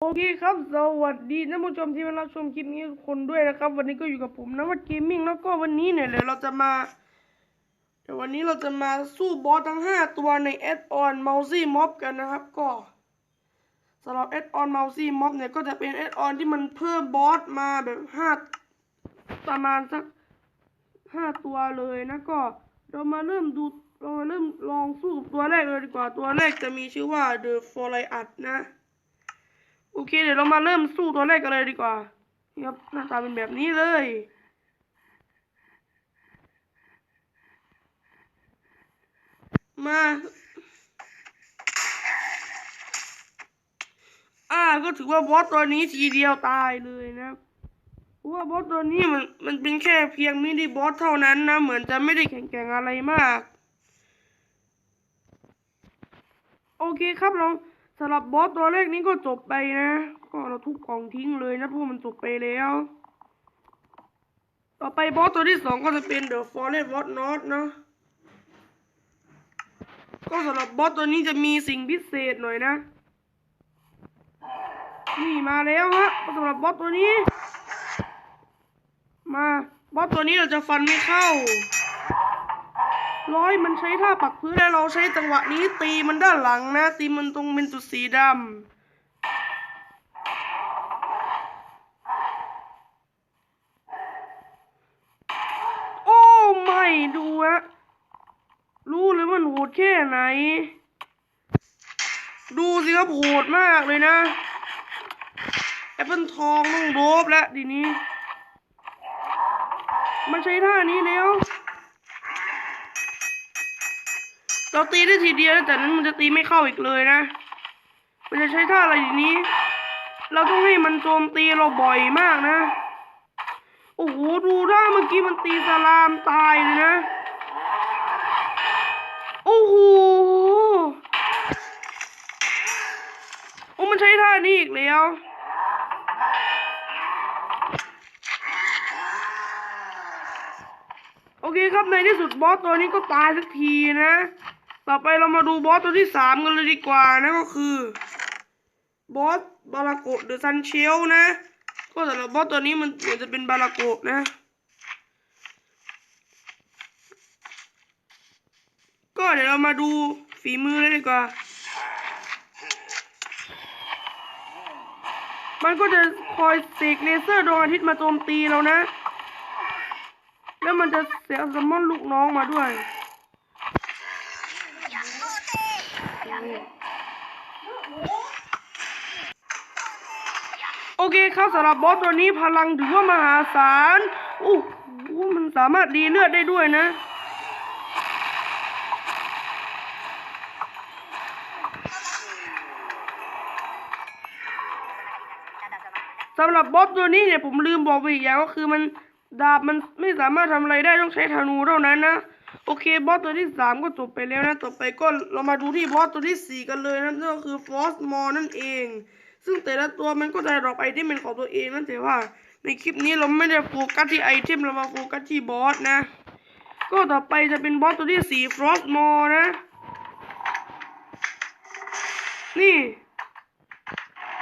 โอเคครับ สวัสดีท่านผู้ชมที่มารับชมคลิปนี้ทุกคนด้วยนะครับ วันนี้ก็อยู่กับผมนะวัดเกมมิ่งแล้วก็วันนี้เนี่ยเดี๋ยวเราจะมาเดี๋ยววันนี้เราจะมาสู้บอสทั้ง 5 ตัวในแอดออนมัลซี่ม็อบกันนะครับ ก็สำหรับแอดออนมัลซี่ม็อบเนี่ยก็จะเป็นแอดออนที่มันเพิ่มบอสมาแบบ5ประมาณสัก 5 ตัวเลยนะก็เรามาเริ่มดูเรามาเริ่มลองสู้ตัวแรกเลยดีกว่าตัวแรกจะมีชื่อว่า The f o r i a t นะ โอเค เดี๋ยวเรามาเริ่มสู้ตัวแรกกันเลยดีกว่านี่ครับหน้าตาเป็นแบบนี้เลยมา อ่า ก็ถือว่าบอสตัวนี้ทีเดียวตายเลยนะเพราะว่าบอสตัวนี้มันมันเป็นแค่เพียงมินิบอสเท่านั้นนะ เหมือนจะไม่ได้แข็งแกร่งอะไรมาก โอเคครับเรา สำหรับบอสตัวแรกนี้ก็จบไปนะ ก็เราทุบกล่องทิ้งเลยนะเพราะมันจบไปแล้ว ต่อไปบอสตัวที่สองก็จะเป็น The Fallen What Not นะ ก็สำหรับบอสตัวนี้จะมีสิ่งพิเศษหน่อยนะ นี่มาแล้วฮะสำหรับบอสตัวนี้ มาบอสตัวนี้เราจะฟันไม่เข้า ร้อยมันใช้ท่าปักพื้นแล้วเราใช้จังหวะนี้ตีมันด้านหลังนะ ตีมันตรงเป็นจุดสีดำโอ้ไม่ดูฮะรู้เลยมันโหดแค่ไหน ดูสิครับโหดมากเลยนะแอปเปิลทองต้องโดบแล้วดีนี้ มันใช้ท่านี้แล้ว เราตีได้ทีเดียวแต่นั้นมันจะตีไม่เข้าอีกเลยนะ มันจะใช้ท่าอะไรทีนี้ เราต้องให้มันโจมตีเราบ่อยมากนะ โอ้โหดูท่าเมื่อกี้มันตีสลามตายเลยนะ โอ้โหโอ้มันใช้ท่านี้อีกแล้วโอเคครับในที่สุดบอสตัวนี้ก็ตายสักทีนะ ต่อไปเรามาดูบอสตัวที่สามกันเลยดีกว่านะก็คือบอสบาราโกะเดอะซันเชลนะ ก็สำหรับบอสตัวนี้มันเหมือนจะเป็นบาราโกะนะ ก็เดี๋ยวเรามาดูฝีมือเลยดีกว่า มันก็จะคอยเสกเลเซอร์ดวงอาทิตย์มาโจมตีเรานะ แล้วมันจะเสียสมอนลูกน้องมาด้วย โอเคครับสำหรับบอสตัวนี้พลังถือว่ามหาศาลโอ้โหมันสามารถดีเลือดได้ด้วยนะ สำหรับบอสตัวนี้เนี่ยผมลืมบอกไปอีกอย่างก็คือมันดาบมันไม่สามารถทำอะไรได้ต้องใช้ธนูเท่านั้นนะ โอเคบอสตัวที่สามก็จบไปแล้วนะต่อไปก็เรามาดูที่บอสตัวที่สี่กันเลยนะนั่นก็คือฟอสมอนั่นเอง ซึ่งแต่ละตัวมันก็จะดรอปไอเทมเป็นของตัวเองนั่นแต่ว่า ในคลิปนี้เราไม่ได้โฟกัสที่ไอเทมเรามาโฟกัสที่บอสนะ ก็ต่อไปจะเป็นบอสตัวที่สี่ฟรอสมอนะ นี่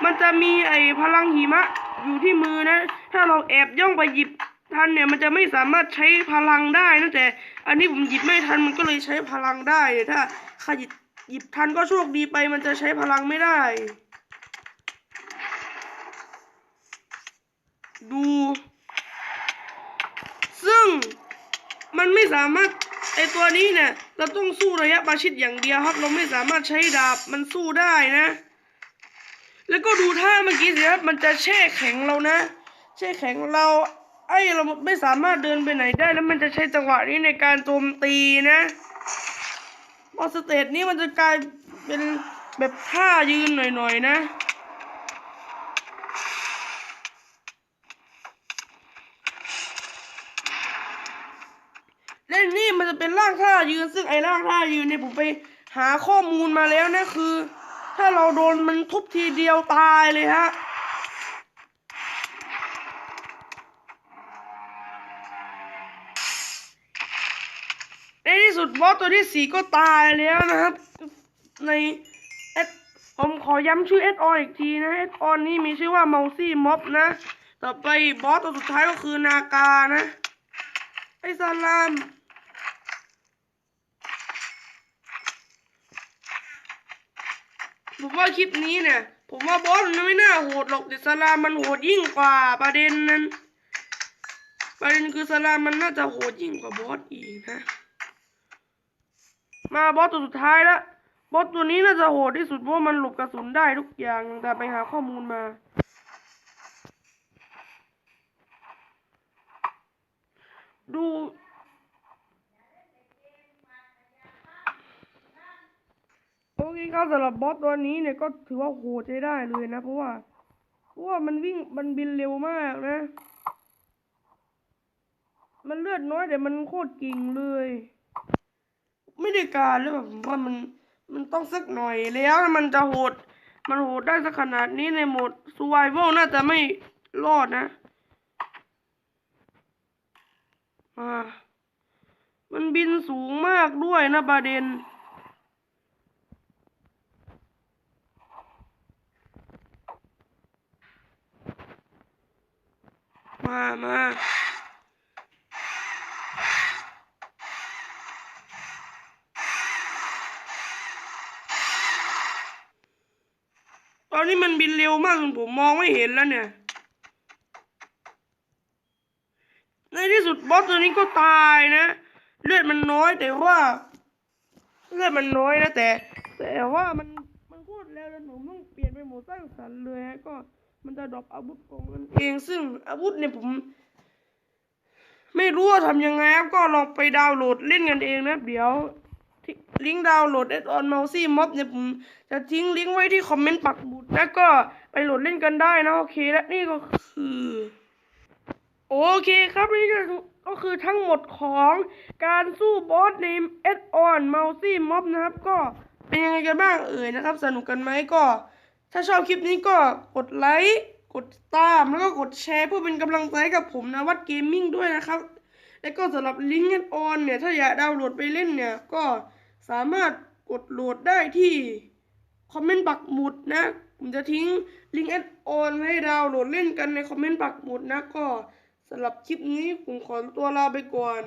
มันจะมีไอพลังหิมะอยู่ที่มือนะ ถ้าเราแอบย่องไปหยิบ ทันเนี่ยมันจะไม่สามารถใช้พลังได้นะแต่ อันนี้ผมหยิบไม่ทันมันก็เลยใช้พลังได้ถ้าใครหยิบหยิบทันก็โชคดีไปมันจะใช้พลังไม่ได้ ดู ซึ่งมันไม่สามารถไอตัวนี้เนี่ยเราต้องสู้ระยะประชิดอย่างเดียวครับ เราไม่สามารถใช้ดาบมันสู้ได้นะ แล้วก็ดูท่าเมื่อกี้สิครับมันจะแช่แข็งเรานะ แช่แข็งเรา ไอ้เราไม่สามารถเดินไปไหนได้แล้วมันจะใช้จังหวะนี้ในการโจมตีนะบอสเตจนี้มันจะกลายเป็นแบบท่ายืนหน่อยๆนะและนี่มันจะเป็นร่างท่ายืนซึ่งไอ้ร่างท่ายืนเนี่ยผมไปหาข้อมูลมาแล้วนะคือ ถ้าเราโดนมันทุบทีเดียวตายเลยฮะ ดบอสตัวที่สี่ก็ตายแล้วนะครับ ในแอดผมขอย้ำชื่อเอสออนอีกทีนะเอสออนนี่มีชื่อว่าเมาซี่ม็อบนะ ต่อไปบอสตัวสุดท้ายก็คือนาคานะ ไอ้สลามผมว่าคลิปนี้เนี่ย ผมว่าบอสมันไม่น่าโหดหรอกแต่สลามมันโหดยิ่งกว่าประเด็นนั้นประเด็นคือสลามมันน่าจะโหดยิ่งกว่าบอสอีกนะ มาบอสตัวสุดท้ายละบอสตัวนี้น่าจะโหดที่สุดเพราะมันหลบกระสุนได้ทุกอย่างแต่ไปหาข้อมูลมา ดูโอเคครับสำหรับบอสตัวนี้เนี่ยก็ถือว่าโหดใช้ได้เลยนะ เพราะว่าเพราะว่ามันวิ่งมันบินเร็วมากนะ มันเลือดน้อยแต่มันโคตรเก่งเลย ไม่ได้การเลยแบบผมว่ามันมันต้องสักหน่อยแล้วมันจะโหด มันโหดได้สักขนาดนี้ในโหมด survival น่าจะไม่รอดนะอ่ามันบินสูงมากด้วยนะประเด็น มา มา ตอนนี้ มันบินเร็วมากจนผมมองไม่เห็นแล้วเนี่ย ในที่สุดบอสตัวนี้ก็ตายนะ เลือดมันน้อยแต่ว่า เลือดมันน้อยนะแต่ แต่ว่ามันมันโคตรเร็วแล้วหนูต้องเปลี่ยนเป็นหมดสร้างสรรค์เลยฮะก็มันจะดรอปอาวุธของมันเองซึ่งอาวุธเนี่ยผมไม่รู้ว่าทำยังไงครับก็ลองไปดาวน์โหลดเล่นกันเองนะเดี๋ยว ลิงก์ดาวน์โหลด a d on mousy mob เนี่ยผมจะทิ้งลิงก์ไว้ที่คอมเมนต์ปักหมุดแล้วก็ไปโหลดเล่นกันได้นะ โอเคและนี่ก็คือ โอเคครับนี่ก็ก็คือทั้งหมดของการสู้บอสใน a d on mousy mob นะครับ ก็เป็นยังไงกันบ้างเอ่ยนะครับ สนุกกันไหมก็ ถ้าชอบคลิปนี้ก็กดไลค์กดติดตามแล้วก็กดแชร์เพื่อเป็นกำลังใจกับผมนะวัดเกมมิ่งด้วยนะครับ แล้วก็สำหรับลิงก์ Add on เนี่ย ถ้าอยากดาวน์โหลดไปเล่นเนี่ยก็ สามารถกดโหลดได้ที่คอมเมนต์ปักหมุดนะ ผมจะทิ้งลิงก์แอดออนให้ดาวน์โหลดเล่นกันในคอมเมนต์ปักหมุดนะก็สำหรับคลิปนี้ผมขอตัวลาไปก่อน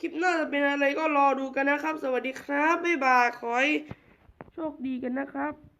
คลิปหน้าจะเป็นอะไรก็รอดูกันนะครับ สวัสดีครับ บ๊ายบาย ขอให้โชคดีกันนะครับ